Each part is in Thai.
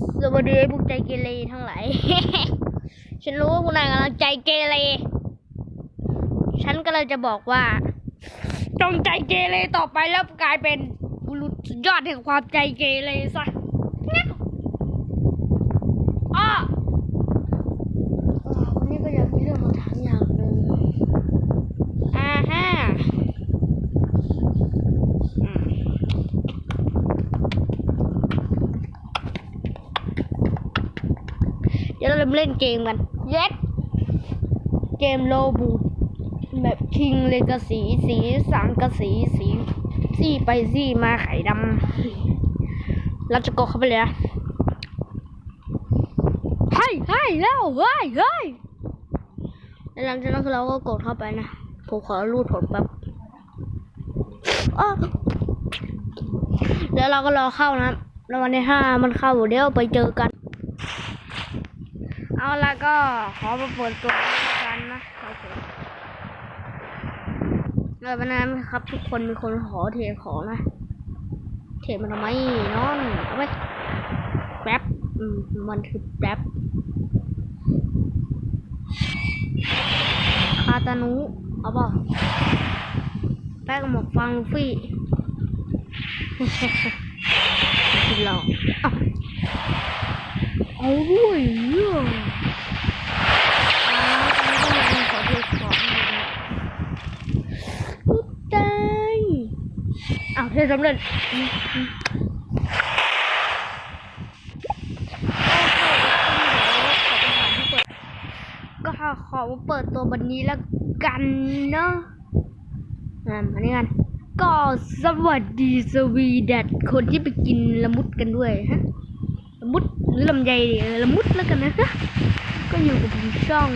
สวัสดีพวกใจเกเรทั้งหลาย ฉันรู้ว่าพวกนายกำลังใจเกเร ฉันก็เลยจะบอกว่า จงใจเกเรต่อไปแล้วกลายเป็นบุรุษสุดยอดแห่งความใจเกเรซะเนี่ยอ้อวันนี้ก็อยากมีเรื่องมาถามอย่างหนึ่งอ่าฮะอืม เดี๋ยวเราเริ่ มเล่นเกมกัน เย็ด เกมโลบูแบบคิงเลกาสีสีสังกะสีสีสีไปสีมาไข่ดำเราจะกดเข้าไปเลยนะเฮ้ยเฮ้ยแล้วเฮ้ยเฮ้ยแล้วหลังจากนั้นคือเราก็กดเข้าไปนะ ผมขอรูดผลแป๊บอ้อแล้วเราก็รอเข้านะ แล้ววันที่ห้ามันเข้าเดี๋ยวไปเจอกัน เอาละก็ขอมาเปิดตัวกันนะโอเคเลยวันนั้นครับ ทุกคนมีคนขอเทของนะ เทมันทำไมนอนเอาไปแป๊บมันคือแป๊บคาตานุเอาเปล่าแป้งหมกฟังลูฟี่กินหลอกอ้าวเอาด้วยเรื่องอ้าวตอนนี้ก็ยังขอเทของอยู่นะอุ๊ยตาย อ้สำเร็จอืมอืมก็ขอขอเปิดตัววันนี้แล้วกันเนาะอ่ามานี่กัน ก็สวัสดีสวีดัตคนที่ไปกินละมุดกันด้วยฮะละมุดหรือลำไยดีละมุดแล้วกันนะก็อยู่กับผมช่อง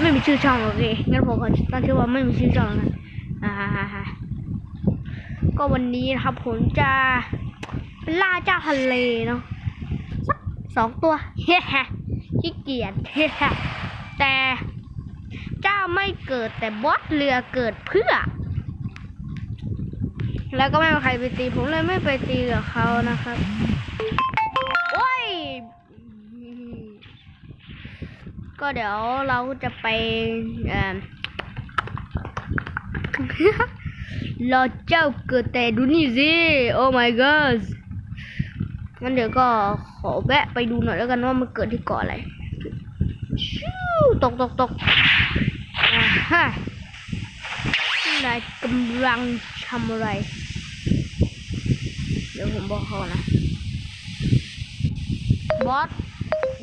ไม่มีชื่อช่องโอเคงั้นผมขอตั้งชื่อว่าไม่มีชื่อช่องนะอ่าฮะฮะฮะ ก็วันนี้นะครับผมจะล่าเจ้าทะเลเนาะสักสองตัวเฮ้ฮะขี้เกียจเฮ้ฮะแต่เจ้าไม่เกิดแต่บอสเรือเกิดเพื่อ แล้วก็ไม่มีใครไปตีผมเลยไม่ไปตีกับเขานะครับโอ้ยก็เดี๋ยวเราจะไปเอ่อ รอเจ้าเกิดแต่ดูนี่สิ โอ้ my god งั้นเดี๋ยวก็ขอแวะไปดูหน่อยแล้วกันว่ามันเกิดที่เกาะอะไรชิวตกตกตกอ่าฮะนายกำลังทำอะไร เดี๋ยวผมบอกเขานะ บอส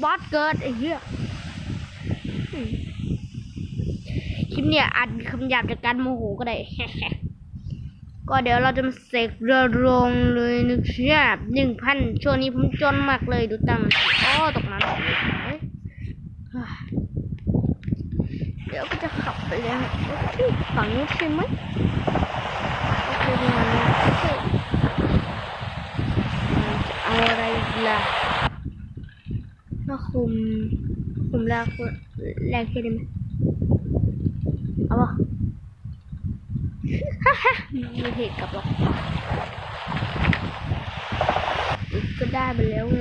บอสเกิดไอ้เหี้ยอืมคลิปเนี่ยอาจมีคำหยาบจากการโมโหก็ได้ ก็เดี๋ยวเราจะมาเสกเรือลงเลยนึกเชียบหนึ่งพันช่วงนี้ผมจนมากเลยดูตังค์โอ้ตกน้ำเฮ้ยเดี๋ยวก็จะขับไปแล้วฝั่งนู้นใช่ไหมโอเคดีนะอเคมันจะเอาอะไรล่ะก็คุมคุมแรกแรกแค่ไหมเอาปะ ม่เหตุกับหรอกก็ได้ไปแล้วไง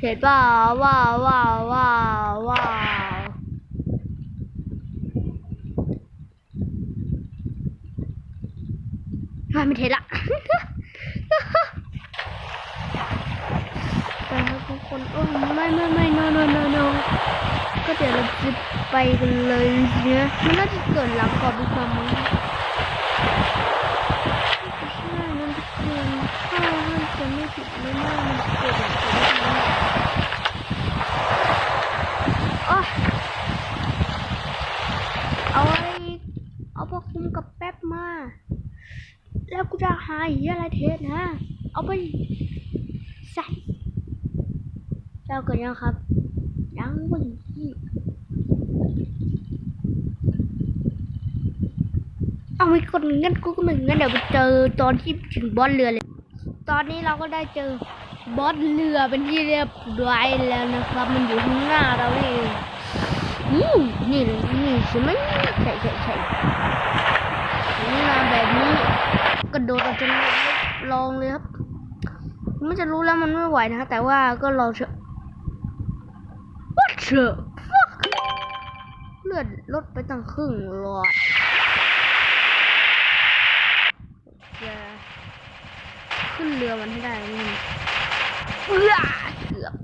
เห็นป่าว้าวว้าวว้าวว้าวไม่เทละแต่ครับทุกคนโอ้ไม่ไม่ไม่ ก็เดี๋ยวเราจะไปกันเลยเนี่ยมันน่าจะเกิดหลังก่อนดีกว่ามั้งใช่นั่นทุกคนถ้าให้จะไม่ผิดไม่น่ามันจะเกิดหลังก่อนดีกว่าอ๋อเอาไว้เอาพอคุ้มกับแป๊บมา แล้วกูจะหาอีอะไรเทสนะ เอาไปใส่เจ้าเกิดยังครับยังไม่ยี่ เอาไม่กดงั้นกูก็ไม่งั้นเดี๋ยวไปเจอตอนที่ถึงบอสเรือเลย ตอนนี้เราก็ได้เจอบอสเรือเป็นที่เรียบร้อยแล้วนะครับ มันอยู่ข้างหน้าเราเองอืมนี่เลยนี่ใช่ไหมใช่ใช่ใช่นี่มาแบบนี้กระโดดเราจะลองเลยครับไม่จะรู้แล้วมันไม่ไหวนะแต่ว่าก็ลองเถอะ What the fuck เลือดลดไปตั้งครึ่งหลอดจะ ขึ้นเรือมันให้ได้นี่เอื้อเกือบ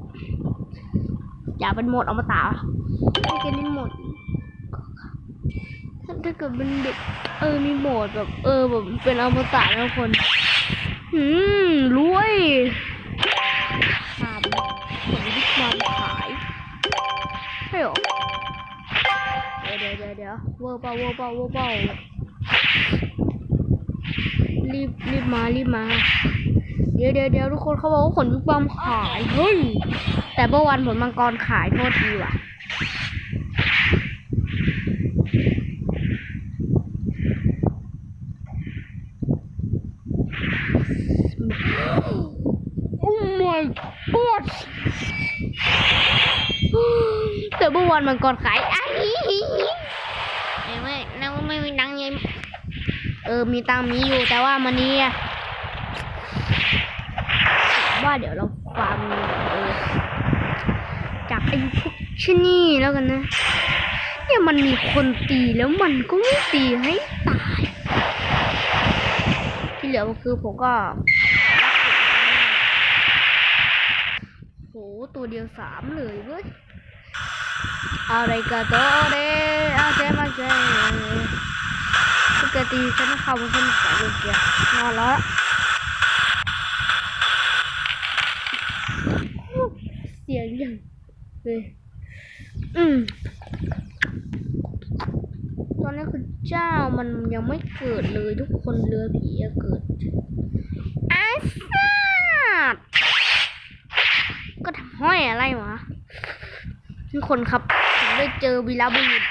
อย่าเป็นโหมดอมตะให้แกนี่โหมดถ้าถ้าเกิดเป็นเด็กเออมีโหมดแบบ เออแบบเป็นอมตะนะคนอืมรวยทำผลที่ความขายใช่หรอเดี๋ยวเดี๋ยวเดี๋ยวเดี๋ยวเวอร์เปล่าเวอร์เปล่าเวอร์เปล่ารีบรีบมารีบมาเดี๋ยวเดี๋ยวเดี๋ยวทุกคนเขาบอกว่าขนยุกความขายเฮ้ยแต่เมื่อวันผลมังกรขายโทษทีว่ะโอ้ my god แต่เมื่อวานมันก่อนขายอ้ายเอ้ยไม่แล้วไม่มีตังค์ไงเออมีตังค์มีอยู่แต่ว่ามันนี้อะ ว่าเดี๋ยวเราฟังเออจากไอ้พวกชะนี่แล้วกันนะ เนี่ยมันมีคนตีแล้วมันก็ไม่ตีให้ตาย ที่เหลือก็คือผมก็โหตัวเดียวสามเลยเว้ยอะไรกาโตเดอาเซมาเกปกติฉันเข้ามาคนสายเกียนอนแล้ว อย่างเลยอืมตอนนี้คือเจ้ามันยังไม่เกิดเลยทุกคนเรือผีอะเกิดอาซาดก็ทำห้อยอะไรวะทุกคนครับผมได้เจอวีรบุรุษ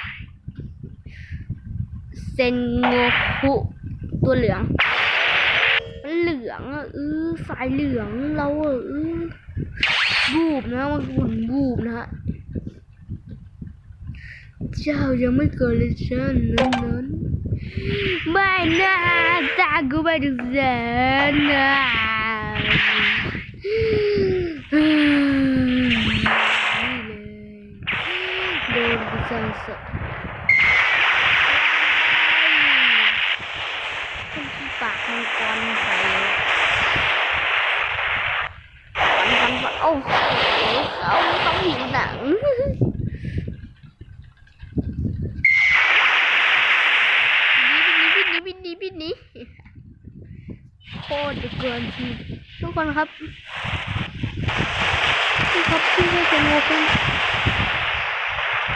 เซนโงคุตัวเหลืองมันเหลืองอะเออสายเหลืองเราอะเออ บูบนะมันบุนบูบนะฮะเจ้ายังไม่เกิดเลยฉันนั้นนั้นไม่นะตากูไปถึงแสนนะโดนกูสั่งสอนปากมังกรใส่ฟันฟันฟันโอ้โห เขาเขาหิวหนังบินนี้บินนี้บินนี้บินนี้โคตรจะเกินทีทุกคนครับพี่ครับพี่ช่วยเซนโงคุ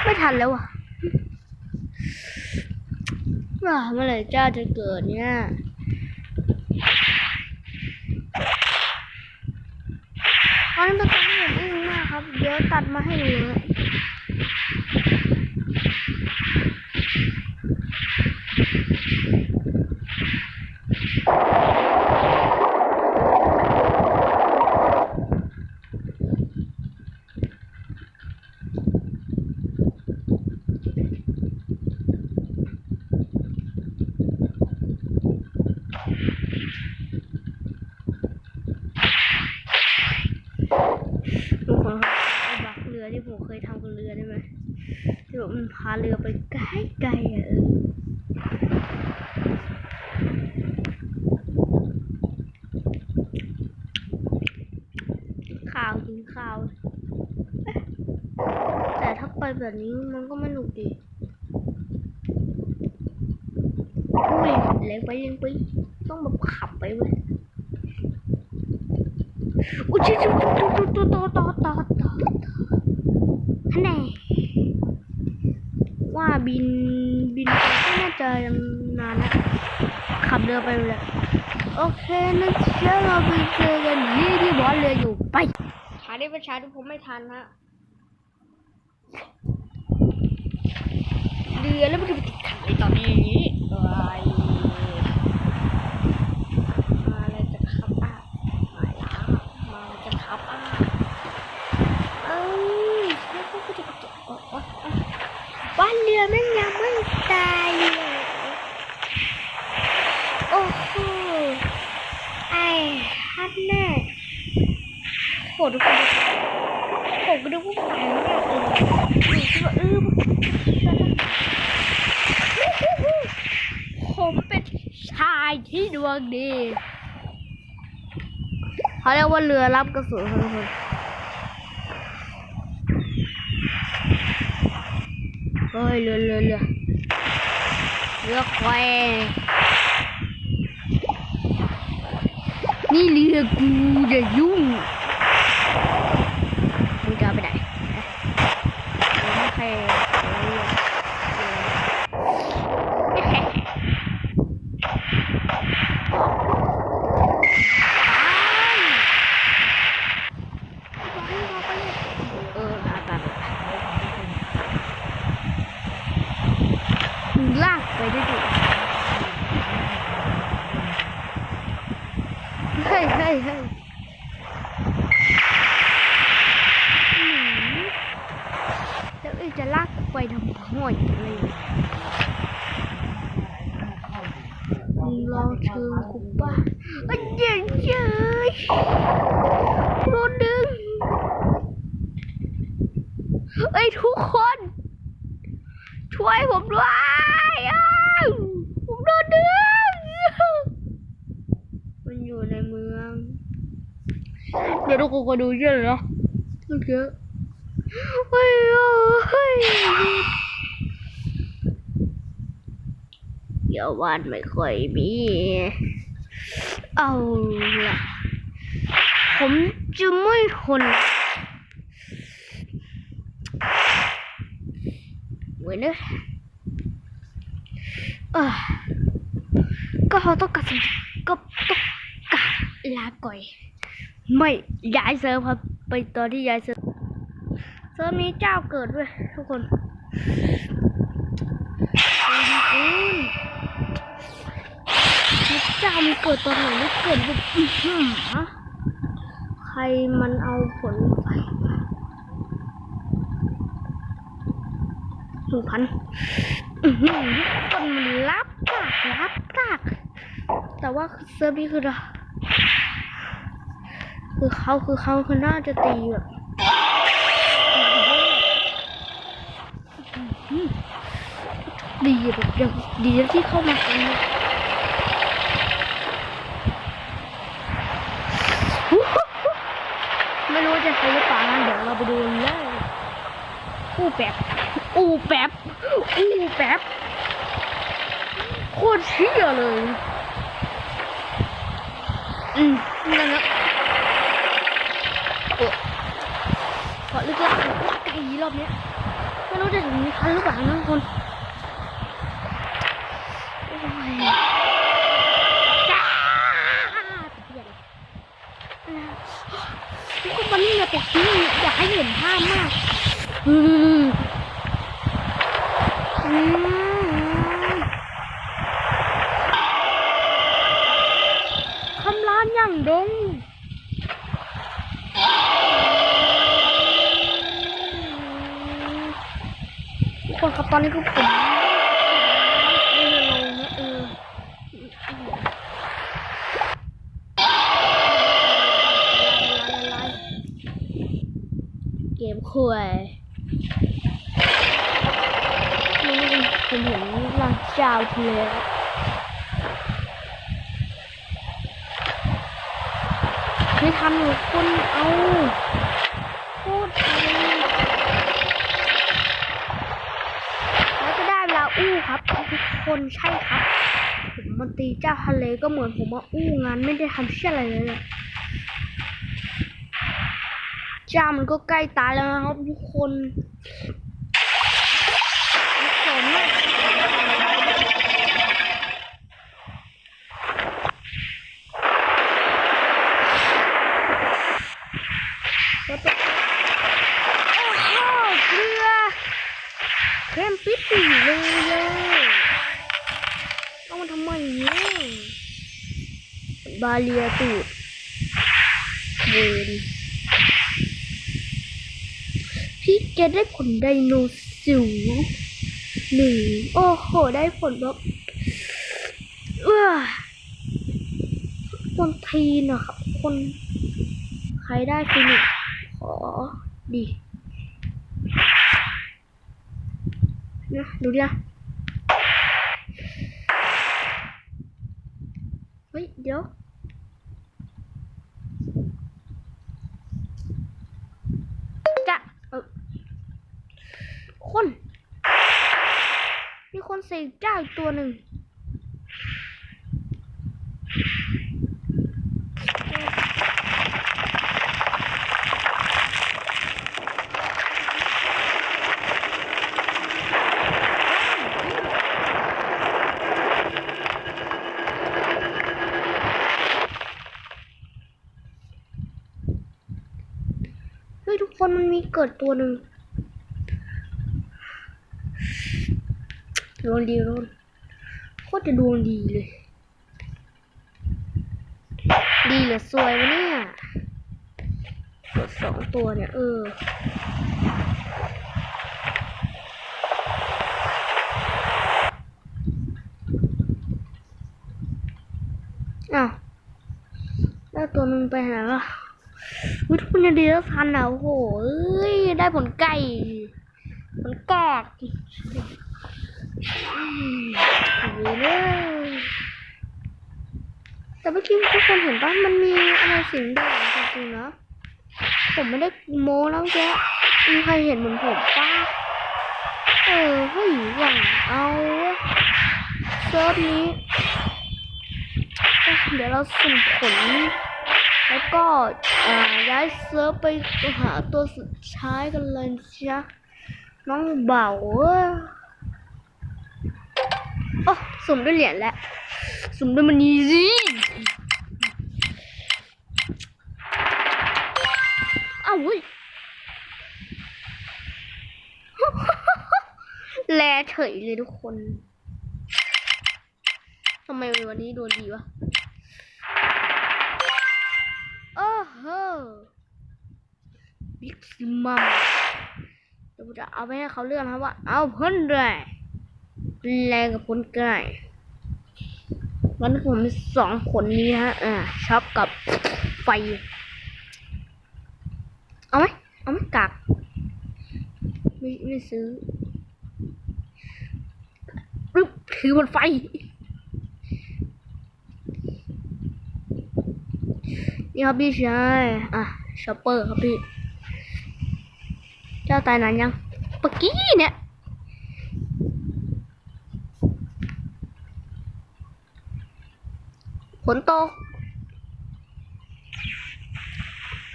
ไม่ทันแล้วอะว่าเมื่อไหร่เจ้าจะเกิดเนี่ยอันนี้เป็นการที่ผมอึ้งมากครับ เดี๋ยวตัดมาให้ดูเลย ทุกคนครับไอ้บักเรือที่ผมเคยทำกับเรือได้ไหมที่แบบมันพาเรือไปไกลไกลๆอะเออข่าวกินข้าว แต่ถ้าไปแบบนี้มันก็ไม่หนุกดีอุ้ยเล็กไปเล็กไปต้องแบบขับไปเว้ยอุ้ยชิชิต่อต่อต่อต่อต่ อต่อฮันแน่ว่าบินบินไปก็น่าจะยังนานนะขับเรือไปเลยโอเคนะเชื่อเราไปเจอกันที่ที่บอสเรืออยู่ไปหาได้ประชาทุกผมไม่ทันฮะเรือแล้วมันจะไปติดขัดในตอนนี้อะไร รือแม่งยังไม่ตายเลยโอ้โหไอ้ฮัทแน่โหดูคนผมก็ดูว่าตายแล้วเนี่ยเออคิดว่าเออผมเป็นชายที่ดวงดีเขาเรียกว่าเรือรับกระสุนทุกคน เฮ้ยเรือเรือเรือเรือควายนี่เรือกูจะยุ่งมึงจะเอาไปไหนโอเคเออไปไปไปมึงลากไปได้ดิเฮ้ยเฮ้ยเฮ้ยอืมแล้วเอ้ ยจะลากกูไปทำห่วยอะไรเนี่ยมึงลองเชิญกูป่ะเอ้ยเจ๋ยเจ๋ยโดนดึงเอ้ยทุกคน ช่วยผมด้วยอ้าวผมโดนดึง มันอยู่ในเมือง เดี๋ยวทุกคนก็ดูเยอะเลยเนาะดูเยอะ เฮ้ยเฮ้ยเดี๋ยววันไม่ค่อยมี เอาละผมจะไม่ทนเว้ยนะเออก็เขาต้องการก็ต้องการลาก่อย ไม่ย้ายเซิร์ฟครับ ไปตอนที่ย้ายเซิร์ฟ เซิร์ฟนี้เจ้าเกิดด้วยทุกคนอ้ยคุณนี่เจ้ามันเกิดตอนไหนมันเกิดแบบอื้อหือใครมันเอาผลไฟมาหนึ่งพันอื้อหือทุกคนมันรับกากรับกากแต่ว่าเซิร์ฟนี้คือเราคือเขาคือเขาคือน่าจะตีแบบ ดีแบบย่างดีที่เข้ามาตรงนี้ไม่รู้จะใช้หรือเปล่านะเดี๋ยวเราไปดูเลยอู้แป๊บอู้แป๊บอู้แป๊บโคตรเชี่ยเลยอืมนั่นนะโอ้ขอลึกลักไกลรอบเนี้ยไม่รู้จะถึงมีคันหรือเปล่านะทุกคนโอ้ยจ้าเปลี่ยนนะทุกคนตอนนี้เนี่ยตกที่อยากให้เห็ นภาพมากอืมอืมคำร้านอย่างดงคนครับตอนนี้คือผมได้ลงนะเออเกมคุยนี่ผมเห็นหลังเจ้าทะเลไม่ทันหนูคุณ เอาพูดเอาแล้วก็ได้เวลาอู้ครับทุกคนใช่ครับผมมันตีเจ้าทะเลก็เหมือนผมมาอู้งานไม่ได้ทำเชี่ยอะไรเลยอะเจ้ามันก็ใกล้ตายแล้วนะครับทุกคนสมอะแล้วก็โอ้โหเกลือ เข้มปิดปีเลยเลยต้องมาทำไมเนี่ยบาเลียตูดเวนพี่แกได้ผลไดโนเสิวหนึ่งโอ้โห ได้ผลแบบเออคนทีนะครับคน ใครได้ฟินิกซ์ขอดี นะดูดินะเฮ้ย เดี๋ยวจะเออคน มีคนเสกเจ้าอีกตัวหนึ่ง เฮ้ยทุกคนมันมีเกิดตัวหนึ่งดวงดีโรนโคตรจะดวงดีเลย ดีเหลือสวยวะเนี่ยกดสองตัวเนี่ย เอออ้าวแล้วตัวนึงไปไหนวะ วิทุกคนยังดีแล้วทันอะโอ้โหได้ผลไก่ผลกอดอเลยแต่เมื่อกี้ทุกคนเห็นป่ะมันมีอะไรสีแดงจริงๆนะผมไม่ได้โม้แล้วแกมีใครเห็นเหมือนผมป่ะเออเฮ้ยอย่างเอาเว้ยเซิร์ฟนี้ เดี๋ยวเราสุ่มผล แล้วก็ย้ายเซิร์ฟไปหาตัวสุดท้ายกันเลยจ้ะน้องเบาเว้ยโอ้สุ่มด้วยเหรียญแล้วสุ่มด้วยมันนีสิอ้าวเว้ยแลเฉยเลยทุกคนทำไมวันนี้โดวงดีวะ โอ้โหบิ๊กซิมัมเดี๋ยวจะเอาไปให้เขาเลือกนะว่า เอาพ้นเลยแรงกับพ้นไก่วันนี้ผมมีสองผลนี้ฮะอ่าช็อปกับไฟ เอาไหมเอาไหมกากไม่ไม่ซื้อปึ๊บถือบนไฟ นี่ครับพี่ชายอะชอปเปอร์ครับพี่เจ้าตายนานยังเมื่อกี้เนี่ยฝนตก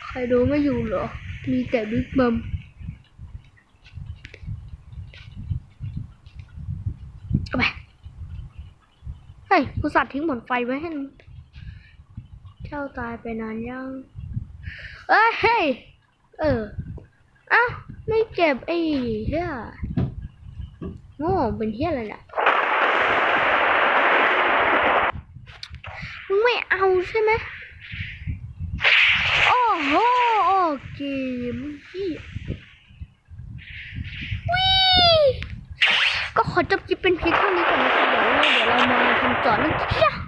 ใครดูไม่อยู่เหรอ มีแต่บิ๊กบัมเอาไป เฮ้ยกูสัตว์ทิ้งหมอนไฟไว้ให้มึง เจ้าตายไปนานยัง เอ้ยเฮ้ยเอออ้าวไม่เจ็บไอ้เหี้ยโง่เป็นเหี้ยอะไรเนี่ยมึงไม่เอาใช่ไหมโอ้โหโอเคมึงเหี้ยวิก็ขอจบคลิปเป็นเพียงเท่านี้ก่อนนะเดี๋ยวเดี๋ยวเรามาทำต่อนะจ๊ะ